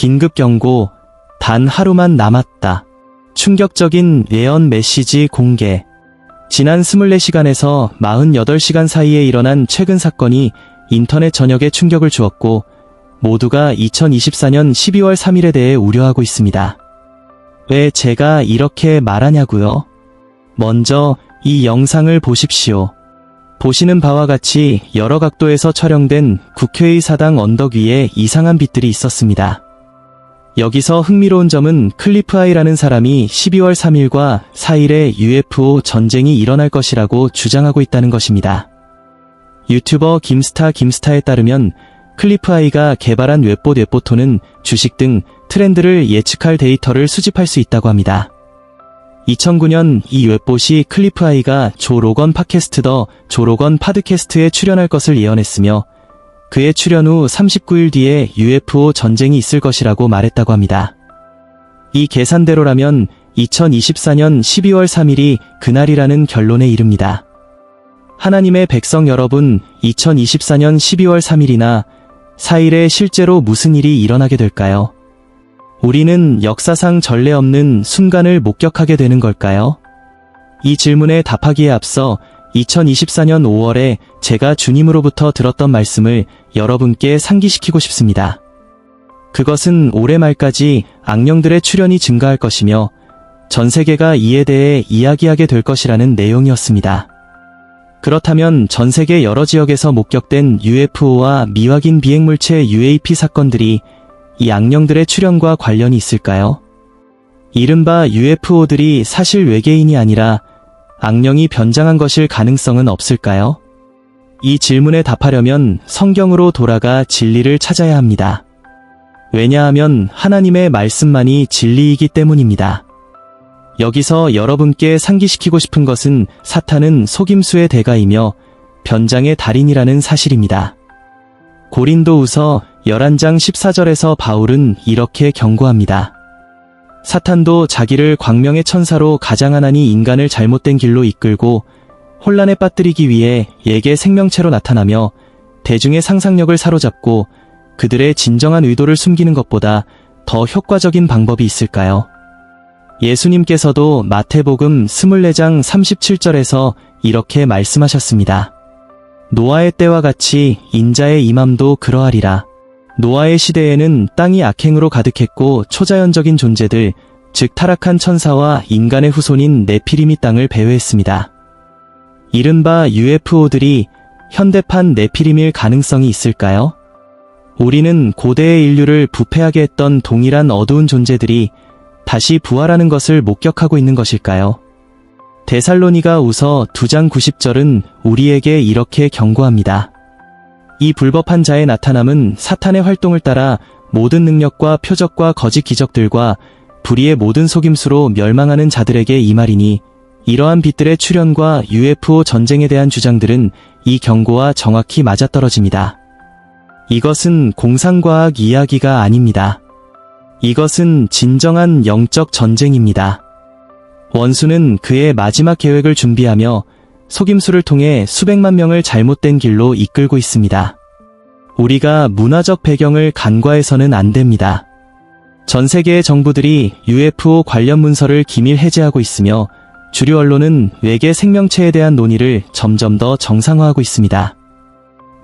긴급 경고, 단 하루만 남았다. 충격적인 예언 메시지 공개. 지난 24시간에서 48시간 사이에 일어난 최근 사건이 인터넷 전역에 충격을 주었고, 모두가 2024년 12월 3일에 대해 우려하고 있습니다. 왜 제가 이렇게 말하냐고요? 먼저 이 영상을 보십시오. 보시는 바와 같이 여러 각도에서 촬영된 국회의 사당 언덕 위에 이상한 빛들이 있었습니다. 여기서 흥미로운 점은 클리프 아이라는 사람이 12월 3일과 4일에 UFO 전쟁이 일어날 것이라고 주장하고 있다는 것입니다. 유튜버 김스타 김스타에 따르면 클리프 아이가 개발한 웹봇 웹보토는 주식 등 트렌드를 예측할 데이터를 수집할 수 있다고 합니다. 2009년 이 웹봇이 클리프 아이가 조 로건 팟캐스트 더 조 로건 파드캐스트에 출연할 것을 예언했으며 그의 출연 후 39일 뒤에 UFO 전쟁이 있을 것이라고 말했다고 합니다. 이 계산대로라면 2024년 12월 3일이 그날이라는 결론에 이릅니다. 하나님의 백성 여러분, 2024년 12월 3일이나 4일에 실제로 무슨 일이 일어나게 될까요? 우리는 역사상 전례 없는 순간을 목격하게 되는 걸까요? 이 질문에 답하기에 앞서 2024년 5월에 제가 주님으로부터 들었던 말씀을 여러분께 상기시키고 싶습니다. 그것은 올해 말까지 악령들의 출현이 증가할 것이며 전 세계가 이에 대해 이야기하게 될 것이라는 내용이었습니다. 그렇다면 전 세계 여러 지역에서 목격된 UFO와 미확인 비행물체 UAP 사건들이 이 악령들의 출현과 관련이 있을까요? 이른바 UFO들이 사실 외계인이 아니라 악령이 변장한 것일 가능성은 없을까요? 이 질문에 답하려면 성경으로 돌아가 진리를 찾아야 합니다. 왜냐하면 하나님의 말씀만이 진리이기 때문입니다. 여기서 여러분께 상기시키고 싶은 것은 사탄은 속임수의 대가이며 변장의 달인이라는 사실입니다. 고린도우서 11장 14절에서 바울은 이렇게 경고합니다. 사탄도 자기를 광명의 천사로 가장하나니 인간을 잘못된 길로 이끌고 혼란에 빠뜨리기 위해 예계 생명체로 나타나며 대중의 상상력을 사로잡고 그들의 진정한 의도를 숨기는 것보다 더 효과적인 방법이 있을까요? 예수님께서도 마태복음 24장 37절에서 이렇게 말씀하셨습니다. 노아의 때와 같이 인자의 임함도 그러하리라. 노아의 시대에는 땅이 악행으로 가득했고 초자연적인 존재들, 즉 타락한 천사와 인간의 후손인 네피림이 땅을 배회했습니다. 이른바 UFO들이 현대판 네피림일 가능성이 있을까요? 우리는 고대의 인류를 부패하게 했던 동일한 어두운 존재들이 다시 부활하는 것을 목격하고 있는 것일까요? 데살로니가 우서 2장 90절은 우리에게 이렇게 경고합니다. 이 불법한 자의 나타남은 사탄의 활동을 따라 모든 능력과 표적과 거짓 기적들과 불의의 모든 속임수로 멸망하는 자들에게 이 말이니 이러한 빛들의 출현과 UFO 전쟁에 대한 주장들은 이 경고와 정확히 맞아떨어집니다. 이것은 공상과학 이야기가 아닙니다. 이것은 진정한 영적 전쟁입니다. 원수는 그의 마지막 계획을 준비하며 속임수를 통해 수백만 명을 잘못된 길로 이끌고 있습니다. 우리가 문화적 배경을 간과해서는 안 됩니다. 전 세계의 정부들이 UFO 관련 문서를 기밀 해제하고 있으며 주류 언론은 외계 생명체에 대한 논의를 점점 더 정상화하고 있습니다.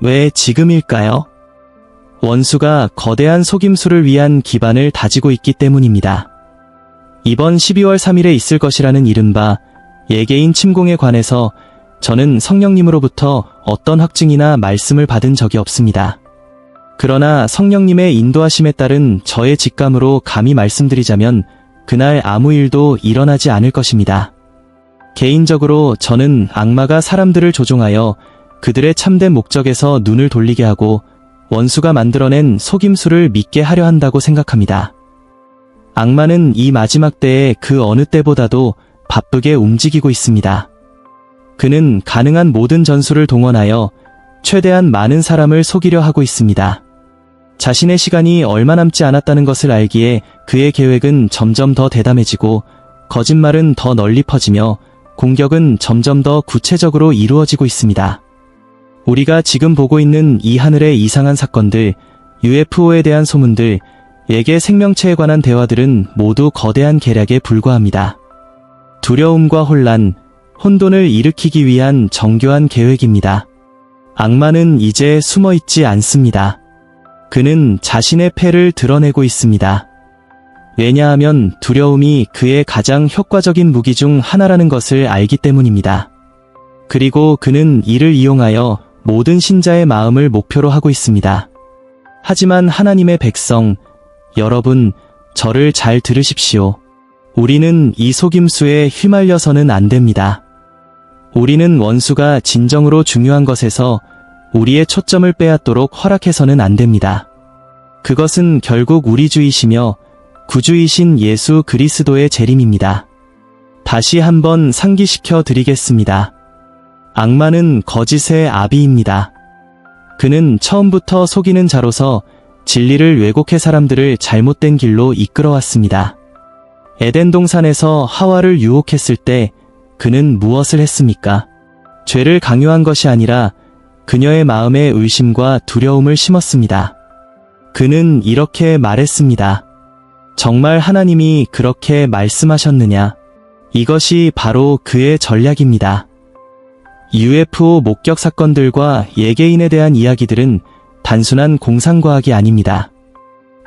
왜 지금일까요? 원수가 거대한 속임수를 위한 기반을 다지고 있기 때문입니다. 이번 12월 3일에 있을 것이라는 이른바 예개인 침공에 관해서 저는 성령님으로부터 어떤 확증이나 말씀을 받은 적이 없습니다. 그러나 성령님의 인도하심에 따른 저의 직감으로 감히 말씀드리자면 그날 아무 일도 일어나지 않을 것입니다. 개인적으로 저는 악마가 사람들을 조종하여 그들의 참된 목적에서 눈을 돌리게 하고 원수가 만들어낸 속임수를 믿게 하려 한다고 생각합니다. 악마는 이 마지막 때에 그 어느 때보다도 바쁘게 움직이고 있습니다. 그는 가능한 모든 전술을 동원하여 최대한 많은 사람을 속이려 하고 있습니다. 자신의 시간이 얼마 남지 않았다는 것을 알기에 그의 계획은 점점 더 대담해지고 거짓말은 더 널리 퍼지며 공격은 점점 더 구체적으로 이루어지고 있습니다. 우리가 지금 보고 있는 이 하늘의 이상한 사건들, UFO에 대한 소문들, 예계 생명체에 관한 대화들은 모두 거대한 계략에 불과합니다. 두려움과 혼란, 혼돈을 일으키기 위한 정교한 계획입니다. 악마는 이제 숨어 있지 않습니다. 그는 자신의 패를 드러내고 있습니다. 왜냐하면 두려움이 그의 가장 효과적인 무기 중 하나라는 것을 알기 때문입니다. 그리고 그는 이를 이용하여 모든 신자의 마음을 목표로 하고 있습니다. 하지만 하나님의 백성, 여러분, 저를 잘 들으십시오. 우리는 이 속임수에 휘말려서는 안 됩니다. 우리는 원수가 진정으로 중요한 것에서 우리의 초점을 빼앗도록 허락해서는 안 됩니다. 그것은 결국 우리주의시며 구주이신 예수 그리스도의 재림입니다. 다시 한번 상기시켜 드리겠습니다. 악마는 거짓의 아비입니다. 그는 처음부터 속이는 자로서 진리를 왜곡해 사람들을 잘못된 길로 이끌어왔습니다. 에덴 동산에서 하와를 유혹했을 때 그는 무엇을 했습니까? 죄를 강요한 것이 아니라 그녀의 마음에 의심과 두려움을 심었습니다. 그는 이렇게 말했습니다. 정말 하나님이 그렇게 말씀하셨느냐? 이것이 바로 그의 전략입니다. UFO 목격 사건들과 예개인에 대한 이야기들은 단순한 공상과학이 아닙니다.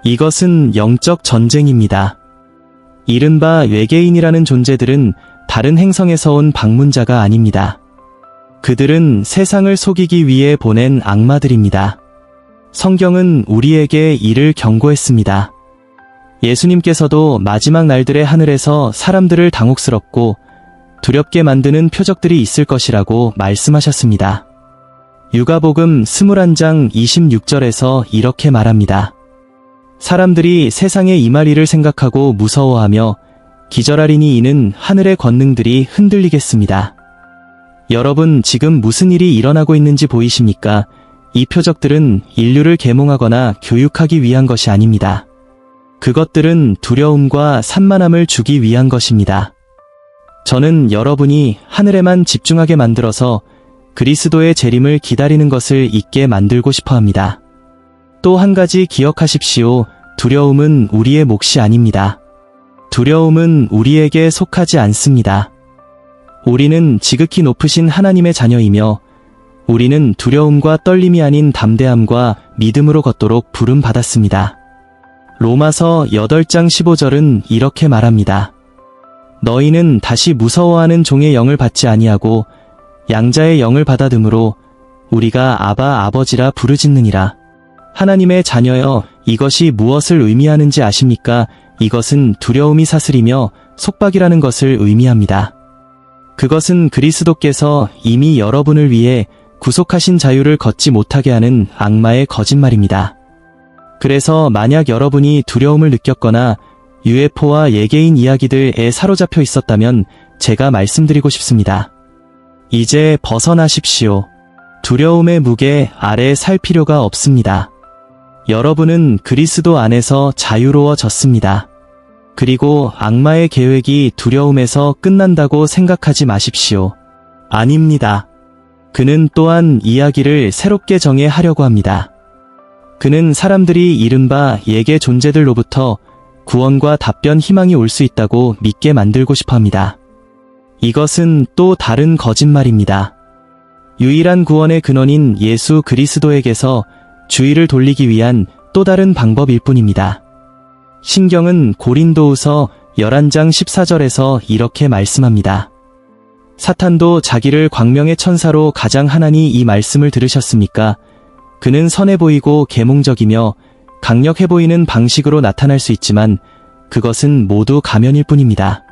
이것은 영적 전쟁입니다. 이른바 외계인이라는 존재들은 다른 행성에서 온 방문자가 아닙니다. 그들은 세상을 속이기 위해 보낸 악마들입니다. 성경은 우리에게 이를 경고했습니다. 예수님께서도 마지막 날들의 하늘에서 사람들을 당혹스럽고 두렵게 만드는 표적들이 있을 것이라고 말씀하셨습니다. 유가복음 21장 26절에서 이렇게 말합니다. 사람들이 임할 일을 생각하고 무서워하며 기절하리니 이는 하늘의 권능들이 흔들리겠습니다. 여러분 지금 무슨 일이 일어나고 있는지 보이십니까? 이 표적들은 인류를 계몽하거나 교육하기 위한 것이 아닙니다. 그것들은 두려움과 산만함을 주기 위한 것입니다. 저는 여러분이 하늘에만 집중하게 만들어서 그리스도의 재림을 기다리는 것을 잊게 만들고 싶어 합니다. 또 한 가지 기억하십시오. 두려움은 우리의 몫이 아닙니다. 두려움은 우리에게 속하지 않습니다. 우리는 지극히 높으신 하나님의 자녀이며 우리는 두려움과 떨림이 아닌 담대함과 믿음으로 걷도록 부름 받았습니다. 로마서 8장 15절은 이렇게 말합니다. 너희는 다시 무서워하는 종의 영을 받지 아니하고 양자의 영을 받아듬으로 우리가 아바 아버지라 부르짖느니라. 하나님의 자녀여 이것이 무엇을 의미하는지 아십니까? 이것은 두려움이 사슬이며 속박이라는 것을 의미합니다. 그것은 그리스도께서 이미 여러분을 위해 구속하신 자유를 걷지 못하게 하는 악마의 거짓말입니다. 그래서 만약 여러분이 두려움을 느꼈거나 UFO와 예개인 이야기들에 사로잡혀 있었다면 제가 말씀드리고 싶습니다. 이제 벗어나십시오. 두려움의 무게 아래 살 필요가 없습니다. 여러분은 그리스도 안에서 자유로워졌습니다. 그리고 악마의 계획이 두려움에서 끝난다고 생각하지 마십시오. 아닙니다. 그는 또한 이야기를 새롭게 정의하려고 합니다. 그는 사람들이 이른바 예계 존재들로부터 구원과 답변 희망이 올 수 있다고 믿게 만들고 싶어 합니다. 이것은 또 다른 거짓말입니다. 유일한 구원의 근원인 예수 그리스도에게서 주의를 돌리기 위한 또 다른 방법일 뿐입니다. 신경은 고린도우서 11장 14절에서 이렇게 말씀합니다. 사탄도 자기를 광명의 천사로 가장 하나니 이 말씀을 들으셨습니까? 그는 선해 보이고 계몽적이며 강력해 보이는 방식으로 나타날 수 있지만 그것은 모두 가면일 뿐입니다.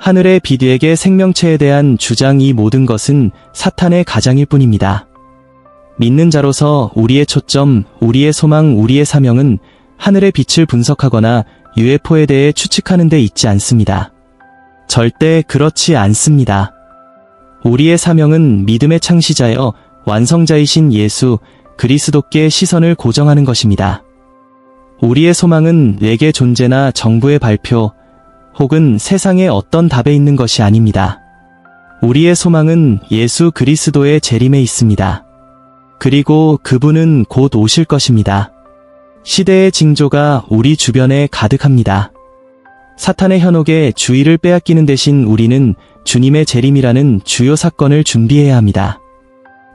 하늘의 비디에게 생명체에 대한 주장 이 모든 것은 사탄의 가장일 뿐입니다. 믿는 자로서 우리의 초점, 우리의 소망, 우리의 사명은 하늘의 빛을 분석하거나 UFO에 대해 추측하는 데 있지 않습니다. 절대 그렇지 않습니다. 우리의 사명은 믿음의 창시자여 완성자이신 예수 그리스도께 시선을 고정하는 것입니다. 우리의 소망은 외계 존재나 정부의 발표 혹은 세상의 어떤 답에 있는 것이 아닙니다. 우리의 소망은 예수 그리스도의 재림에 있습니다. 그리고 그분은 곧 오실 것입니다. 시대의 징조가 우리 주변에 가득합니다. 사탄의 현혹에 주의를 빼앗기는 대신 우리는 주님의 재림이라는 주요 사건을 준비해야 합니다.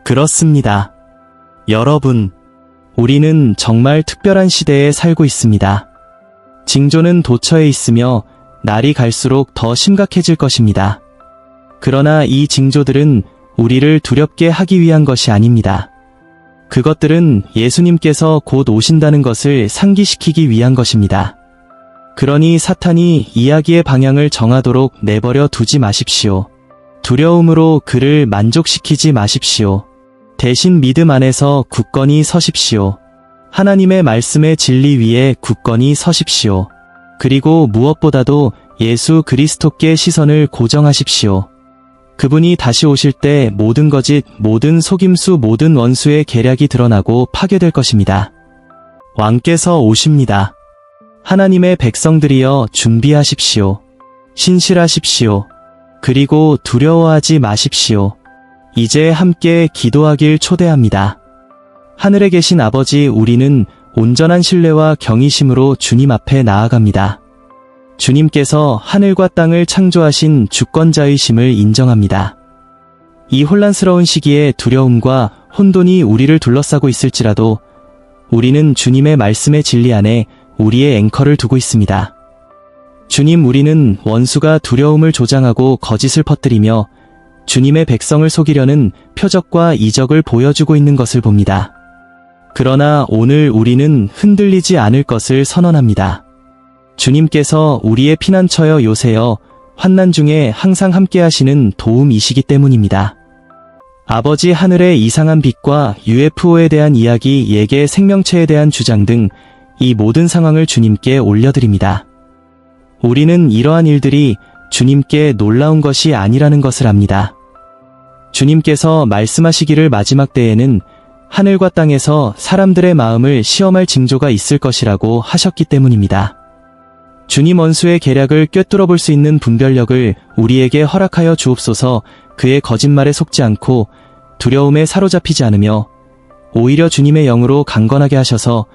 그렇습니다. 여러분, 우리는 정말 특별한 시대에 살고 있습니다. 징조는 도처에 있으며 날이 갈수록 더 심각해질 것입니다. 그러나 이 징조들은 우리를 두렵게 하기 위한 것이 아닙니다. 그것들은 예수님께서 곧 오신다는 것을 상기시키기 위한 것입니다. 그러니 사탄이 이야기의 방향을 정하도록 내버려 두지 마십시오. 두려움으로 그를 만족시키지 마십시오. 대신 믿음 안에서 굳건히 서십시오. 하나님의 말씀의 진리 위에 굳건히 서십시오. 그리고 무엇보다도 예수 그리스도께 시선을 고정하십시오. 그분이 다시 오실 때 모든 거짓, 모든 속임수, 모든 원수의 계략이 드러나고 파괴될 것입니다. 왕께서 오십니다. 하나님의 백성들이여 준비하십시오. 신실하십시오. 그리고 두려워하지 마십시오. 이제 함께 기도하길 초대합니다. 하늘에 계신 아버지 우리는 온전한 신뢰와 경이심으로 주님 앞에 나아갑니다. 주님께서 하늘과 땅을 창조하신 주권자의심을 인정합니다. 이 혼란스러운 시기에 두려움과 혼돈이 우리를 둘러싸고 있을지라도 우리는 주님의 말씀의 진리 안에 우리의 앵커를 두고 있습니다. 주님 우리는 원수가 두려움을 조장하고 거짓을 퍼뜨리며 주님의 백성을 속이려는 표적과 이적을 보여주고 있는 것을 봅니다. 그러나 오늘 우리는 흔들리지 않을 것을 선언합니다. 주님께서 우리의 피난처여 요새여 환난 중에 항상 함께 하시는 도움이시기 때문입니다. 아버지 하늘의 이상한 빛과 UFO에 대한 이야기, 예계 생명체에 대한 주장 등 이 모든 상황을 주님께 올려드립니다. 우리는 이러한 일들이 주님께 놀라운 것이 아니라는 것을 압니다. 주님께서 말씀하시기를 마지막 때에는 하늘과 땅에서 사람들의 마음을 시험할 징조가 있을 것이라고 하셨기 때문입니다. 주님 원수의 계략을 꿰뚫어 볼 수 있는 분별력을 우리에게 허락하여 주옵소서 그의 거짓말에 속지 않고 두려움에 사로잡히지 않으며 오히려 주님의 영으로 강건하게 하셔서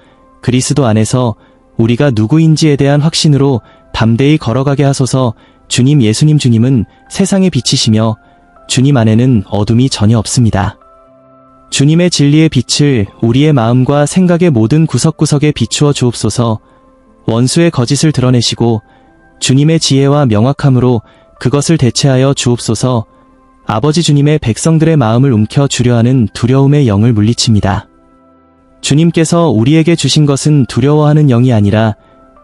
그리스도 안에서 우리가 누구인지에 대한 확신으로 담대히 걸어가게 하소서 주님 예수님 주님은 세상의 빛이시며 주님 안에는 어둠이 전혀 없습니다. 주님의 진리의 빛을 우리의 마음과 생각의 모든 구석구석에 비추어 주옵소서 원수의 거짓을 드러내시고 주님의 지혜와 명확함으로 그것을 대체하여 주옵소서 아버지 주님의 백성들의 마음을 움켜 주려 하는 두려움의 영을 물리칩니다. 주님께서 우리에게 주신 것은 두려워하는 영이 아니라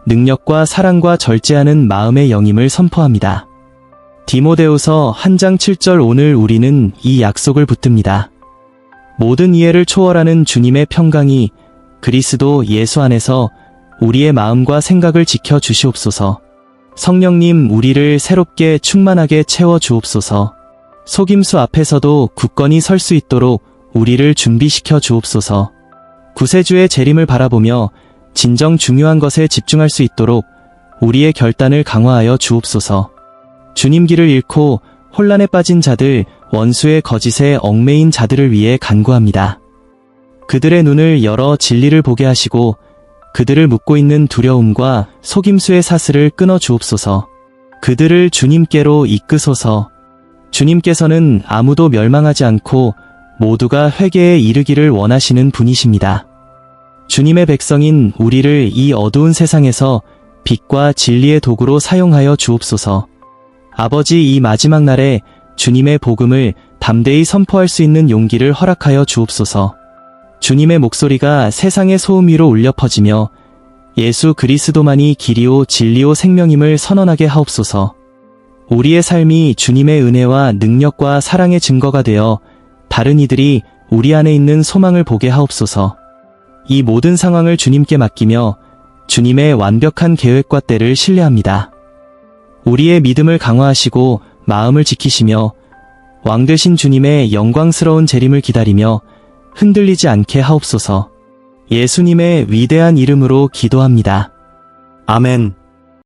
능력과 사랑과 절제하는 마음의 영임을 선포합니다. 디모데우서 한장 7절 오늘 우리는 이 약속을 붙듭니다. 모든 이해를 초월하는 주님의 평강이 그리스도 예수 안에서 우리의 마음과 생각을 지켜 주시옵소서. 성령님 우리를 새롭게 충만하게 채워 주옵소서. 속임수 앞에서도 굳건히 설 수 있도록 우리를 준비시켜 주옵소서. 구세주의 재림을 바라보며 진정 중요한 것에 집중할 수 있도록 우리의 결단을 강화하여 주옵소서. 주님 길을 잃고 혼란에 빠진 자들, 원수의 거짓에 얽매인 자들을 위해 간구합니다. 그들의 눈을 열어 진리를 보게 하시고 그들을 묶고 있는 두려움과 속임수의 사슬을 끊어 주옵소서. 그들을 주님께로 이끄소서. 주님께서는 아무도 멸망하지 않고 모두가 회개에 이르기를 원하시는 분이십니다. 주님의 백성인 우리를 이 어두운 세상에서 빛과 진리의 도구로 사용하여 주옵소서. 아버지 이 마지막 날에 주님의 복음을 담대히 선포할 수 있는 용기를 허락하여 주옵소서. 주님의 목소리가 세상의 소음 위로 울려 퍼지며 예수 그리스도만이 길이요 진리요 생명임을 선언하게 하옵소서. 우리의 삶이 주님의 은혜와 능력과 사랑의 증거가 되어 다른 이들이 우리 안에 있는 소망을 보게 하옵소서. 이 모든 상황을 주님께 맡기며 주님의 완벽한 계획과 때를 신뢰합니다. 우리의 믿음을 강화하시고 마음을 지키시며 왕 되신 주님의 영광스러운 재림을 기다리며 흔들리지 않게 하옵소서. 예수님의 위대한 이름으로 기도합니다. 아멘.